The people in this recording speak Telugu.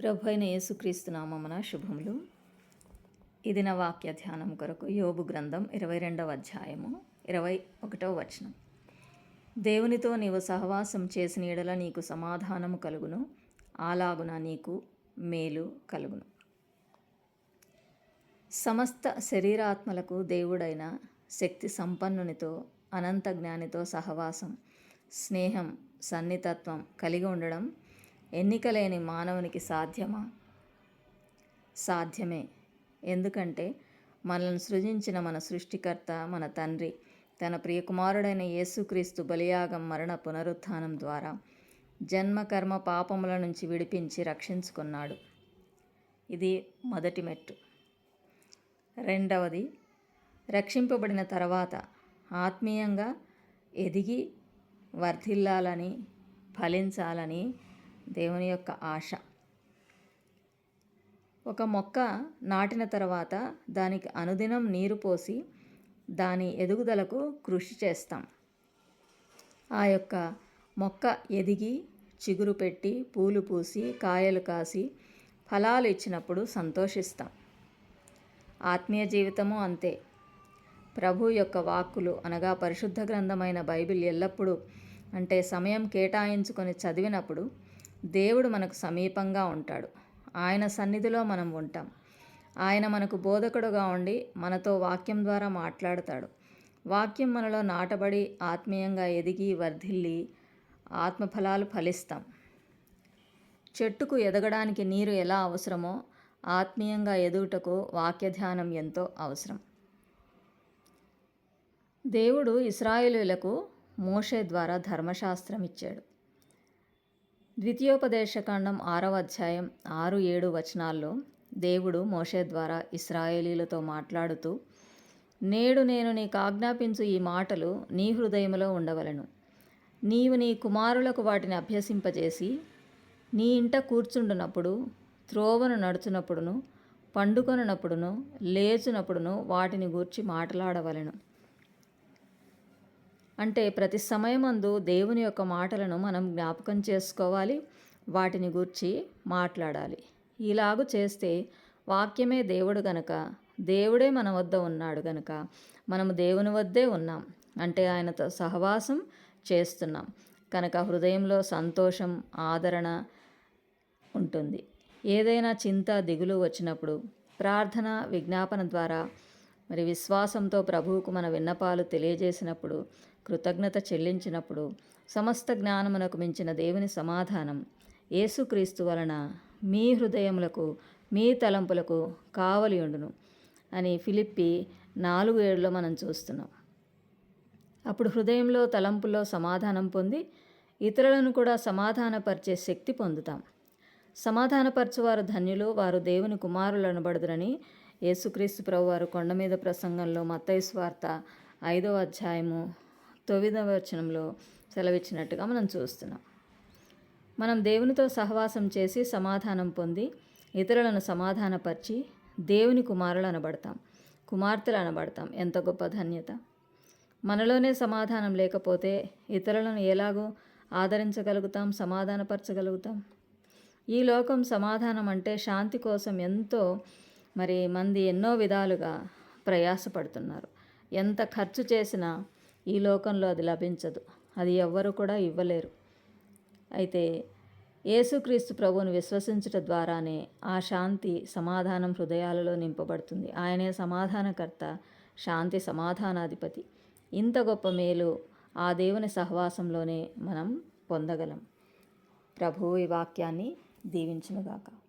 ప్రభు అయిన యేసుక్రీస్తు నామమున శుభములు. ఇది నా వాక్య ధ్యానం కొరకు యోబు గ్రంథం ఇరవై రెండవ అధ్యాయము ఇరవై ఒకటవ వచనం. దేవునితో నీవు సహవాసం చేసిన ఎడల నీకు సమాధానము కలుగును అలాగున నీకు మేలు కలుగును. సమస్త శరీరాత్మలకు దేవుడైన శక్తి సంపన్నునితో అనంత జ్ఞానితో సహవాసం స్నేహం సన్నితత్వం కలిగి ఉండడం ఎన్నికలేని మానవునికి సాధ్యమా? సాధ్యమే. ఎందుకంటే మనల్ని సృజించిన మన సృష్టికర్త మన తండ్రి తన ప్రియకుమారుడైన యేసుక్రీస్తు బలియాగం మరణ పునరుత్థానం ద్వారా జన్మ కర్మ పాపముల నుంచి విడిపించి రక్షించుకున్నాడు. ఇది మొదటి మెట్టు. రెండవది రక్షింపబడిన తర్వాత ఆత్మీయంగా ఎదిగి వర్ధిల్లాలని ఫలించాలని దేవుని యొక్క ఆశ. ఒక మొక్క నాటిన తర్వాత దానికి అనుదినం నీరు పోసి దాని ఎదుగుదలకు కృషి చేస్తాం. ఆ యొక్క మొక్క ఎదిగి చిగురు పెట్టి పూలు పూసి కాయలు కాసి ఫలాలు ఇచ్చినప్పుడు సంతోషిస్తాం. ఆత్మీయ జీవితము అంతే. ప్రభు యొక్క వాక్కులు అనగా పరిశుద్ధ గ్రంథమైన బైబిల్ ఎల్లప్పుడూ అంటే సమయం కేటాయించుకొని చదివినప్పుడు దేవుడు మనకు సమీపంగా ఉంటాడు. ఆయన సన్నిధిలో మనం ఉంటాం. ఆయన మనకు బోధకుడుగా ఉండి మనతో వాక్యం ద్వారా మాట్లాడతాడు. వాక్యం మనలో నాటబడి ఆత్మీయంగా ఎదిగి వర్ధిల్లి ఆత్మఫలాలు ఫలిస్తాం. చెట్టుకు ఎదగడానికి నీరు ఎలా అవసరమో ఆత్మీయంగా ఎదుగుటకు వాక్య ధ్యానం ఎంతో అవసరం. దేవుడు ఇస్రాయేలులకు మోషే ద్వారా ధర్మశాస్త్రం ఇచ్చాడు. ద్వితీయోపదేశకాండం ఆరవ అధ్యాయం ఆరు ఏడు వచనాల్లో దేవుడు మోషే ద్వారా ఇస్రాయేలీలతో మాట్లాడుతూ నేడు నేను నీకు ఆజ్ఞాపించు ఈ మాటలు నీ హృదయములో ఉండవలను. నీవు నీ కుమారులకు వాటిని అభ్యసింపజేసి నీ ఇంట కూర్చుండునప్పుడు త్రోవను నడుచునప్పుడును పండుకొనప్పుడును లేచునప్పుడును వాటిని గూర్చి మాట్లాడవలను. అంటే ప్రతి సమయమందు దేవుని యొక్క మాటలను మనం జ్ఞాపకం చేసుకోవాలి వాటిని గూర్చి మాట్లాడాలి. ఇలాగు చేస్తే వాక్యమే దేవుడు గనక దేవుడే మన వద్ద ఉన్నాడు గనక మనము దేవుని వద్దే ఉన్నాం. అంటే ఆయనతో సహవాసం చేస్తున్నాం. కనుక హృదయంలో సంతోషం ఆదరణ ఉంటుంది. ఏదైనా చింత దిగులు వచ్చినప్పుడు ప్రార్థన విజ్ఞాపన ద్వారా మరి విశ్వాసంతో ప్రభువుకు మన విన్నపాలు తెలియజేసినప్పుడు కృతజ్ఞత చెల్లించినప్పుడు సమస్త జ్ఞానమునకు మించిన దేవుని సమాధానం యేసుక్రీస్తు వలన మీ హృదయములకు మీ తలంపులకు కావలియుండును అని ఫిలిప్పి నాలుగు ఏడులో మనం చూస్తున్నాం. అప్పుడు హృదయంలో తలంపుల్లో సమాధానం పొంది ఇతరులను కూడా సమాధానపరిచే శక్తి పొందుతాం. సమాధానపరచువారు ధన్యులు వారు దేవుని కుమారులను అనబడుదురని యేసుక్రీస్తు ప్రభువారు కొండ మీద ప్రసంగంలో మత్తయి స్వార్త ఐదవ అధ్యాయము తొమ్మిదవ వచనంలో సెలవిచ్చినట్టుగా మనం చూస్తున్నాం. మనం దేవునితో సహవాసం చేసి సమాధానం పొంది ఇతరులను సమాధానపరిచి దేవుని కుమారులు అనబడతాం కుమార్తెలు అనబడతాం. ఎంత గొప్ప ధన్యత! మనలోనే సమాధానం లేకపోతే ఇతరులను ఎలాగో ఆదరించగలుగుతాం సమాధానపరచగలుగుతాం? ఈ లోకం సమాధానం అంటే శాంతి కోసం ఎంతో మరి మంది ఎన్నో విధాలుగా ప్రయాసపడుతున్నారు. ఎంత ఖర్చు చేసినా ఈ లోకంలో అది లభించదు. అది ఎవ్వరు కూడా ఇవ్వలేరు. అయితే యేసుక్రీస్తు ప్రభువును విశ్వసించట ద్వారానే ఆ శాంతి సమాధానం హృదయాలలో నింపబడుతుంది. ఆయనే సమాధానకర్త శాంతి సమాధానాధిపతి. ఇంత గొప్ప మేలు ఆ దేవుని సహవాసంలోనే మనం పొందగలం. ప్రభువు ఈ వాక్యాన్ని దీవించునుగాక.